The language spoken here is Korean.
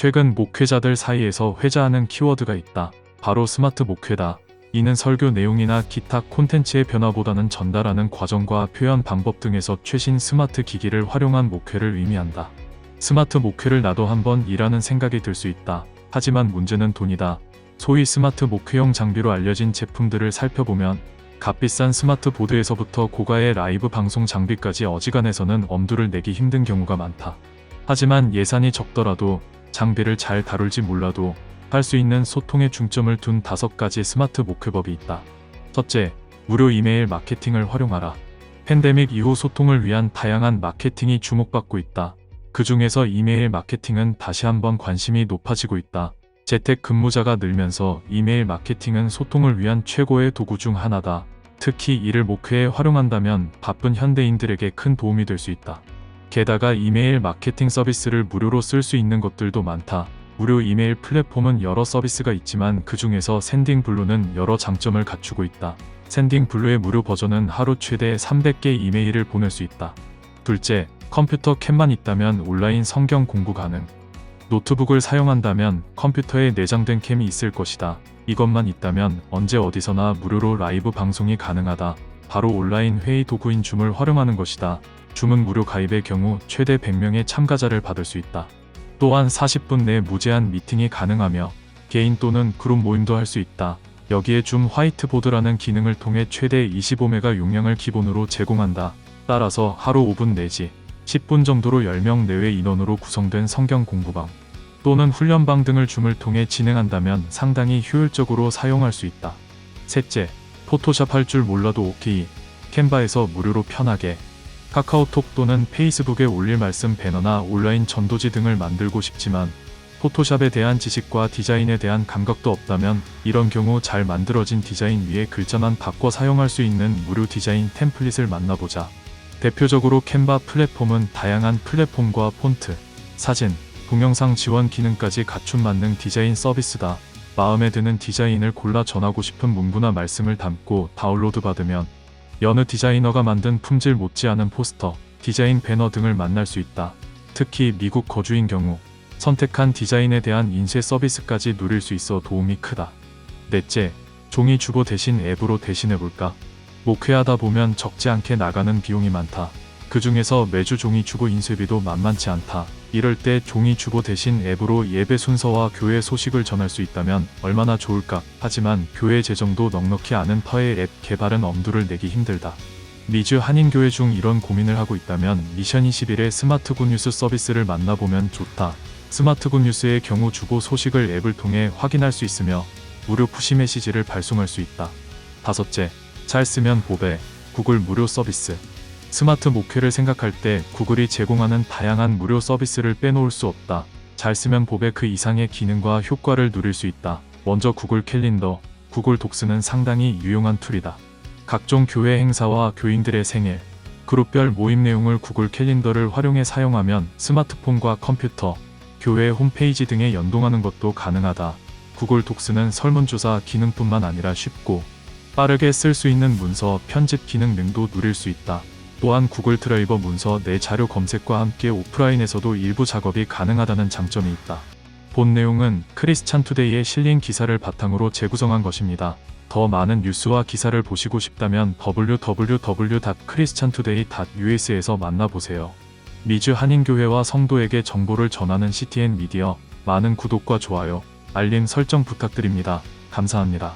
최근 목회자들 사이에서 회자하는 키워드가 있다. 바로 스마트 목회다. 이는 설교 내용이나 기타 콘텐츠의 변화보다는 전달하는 과정과 표현 방법 등에서 최신 스마트 기기를 활용한 목회를 의미한다. 스마트 목회를 나도 한번 이라는 생각이 들 수 있다. 하지만 문제는 돈이다. 소위 스마트 목회용 장비로 알려진 제품들을 살펴보면 값비싼 스마트 보드에서부터 고가의 라이브 방송 장비까지 어지간해서는 엄두를 내기 힘든 경우가 많다. 하지만 예산이 적더라도 장비를 잘 다룰지 몰라도 할 수 있는 소통에 중점을 둔 다섯 가지 스마트 목회법이 있다. 첫째, 무료 이메일 마케팅을 활용하라. 팬데믹 이후 소통을 위한 다양한 마케팅이 주목받고 있다. 그 중에서 이메일 마케팅은 다시 한번 관심이 높아지고 있다. 재택 근무자가 늘면서 이메일 마케팅은 소통을 위한 최고의 도구 중 하나다. 특히 이를 목회에 활용한다면 바쁜 현대인들에게 큰 도움이 될 수 있다. 게다가 이메일 마케팅 서비스를 무료로 쓸 수 있는 것들도 많다. 무료 이메일 플랫폼은 여러 서비스가 있지만 그 중에서 샌딩 블루는 여러 장점을 갖추고 있다. 샌딩 블루의 무료 버전은 하루 최대 300개 이메일을 보낼 수 있다. 둘째, 컴퓨터 캡만 있다면 온라인 성경 공부 가능. 노트북을 사용한다면 컴퓨터에 내장된 캠이 있을 것이다. 이것만 있다면 언제 어디서나 무료로 라이브 방송이 가능하다. 바로 온라인 회의 도구인 줌을 활용하는 것이다. 줌은 무료 가입의 경우 최대 100명의 참가자를 받을 수 있다. 또한 40분 내 무제한 미팅이 가능하며 개인 또는 그룹 모임도 할 수 있다. 여기에 줌 화이트보드라는 기능을 통해 최대 25메가 용량을 기본으로 제공한다. 따라서 하루 5분 내지 10분 정도로 10명 내외 인원으로 구성된 성경 공부방 또는 훈련방 등을 줌을 통해 진행한다면 상당히 효율적으로 사용할 수 있다. 셋째, 포토샵 할 줄 몰라도 오케이. 캔바에서 무료로 편하게 카카오톡 또는 페이스북에 올릴 말씀 배너나 온라인 전도지 등을 만들고 싶지만 포토샵에 대한 지식과 디자인에 대한 감각도 없다면 이런 경우 잘 만들어진 디자인 위에 글자만 바꿔 사용할 수 있는 무료 디자인 템플릿을 만나보자. 대표적으로 캔바 플랫폼은 다양한 플랫폼과 폰트, 사진, 동영상 지원 기능까지 갖춘 만능 디자인 서비스다. 마음에 드는 디자인을 골라 전하고 싶은 문구나 말씀을 담고 다운로드 받으면 여느 디자이너가 만든 품질 못지않은 포스터, 디자인 배너 등을 만날 수 있다. 특히 미국 거주인 경우 선택한 디자인에 대한 인쇄 서비스까지 누릴 수 있어 도움이 크다. 넷째, 종이 주보 대신 앱으로 대신해볼까? 목회하다 보면 적지 않게 나가는 비용이 많다. 그 중에서 매주 종이 주보 인쇄비도 만만치 않다. 이럴 때 종이 주보 대신 앱으로 예배 순서와 교회 소식을 전할 수 있다면 얼마나 좋을까. 하지만 교회 재정도 넉넉히 않은 터의 앱 개발은 엄두를 내기 힘들다. 미주 한인교회 중 이런 고민을 하고 있다면 미션 21의 스마트 굿뉴스 서비스를 만나보면 좋다. 스마트 굿뉴스의 경우 주보 소식을 앱을 통해 확인할 수 있으며 무료 푸시 메시지를 발송할 수 있다. 다섯째, 잘 쓰면 보배, 구글 무료 서비스. 스마트 목회를 생각할 때 구글이 제공하는 다양한 무료 서비스를 빼놓을 수 없다. 잘 쓰면 보배 그 이상의 기능과 효과를 누릴 수 있다. 먼저 구글 캘린더, 구글 독스는 상당히 유용한 툴이다. 각종 교회 행사와 교인들의 생일, 그룹별 모임 내용을 구글 캘린더를 활용해 사용하면 스마트폰과 컴퓨터, 교회 홈페이지 등에 연동하는 것도 가능하다. 구글 독스는 설문조사 기능뿐만 아니라 쉽고 빠르게 쓸 수 있는 문서 편집 기능 등도 누릴 수 있다. 또한 구글 드라이버 문서 내 자료 검색과 함께 오프라인에서도 일부 작업이 가능하다는 장점이 있다. 본 내용은 크리스찬 투데이에 실린 기사를 바탕으로 재구성한 것입니다. 더 많은 뉴스와 기사를 보시고 싶다면 www.christiantoday.us에서 만나보세요. 미주 한인교회와 성도에게 정보를 전하는 CTN 미디어 많은 구독과 좋아요, 알림 설정 부탁드립니다. 감사합니다.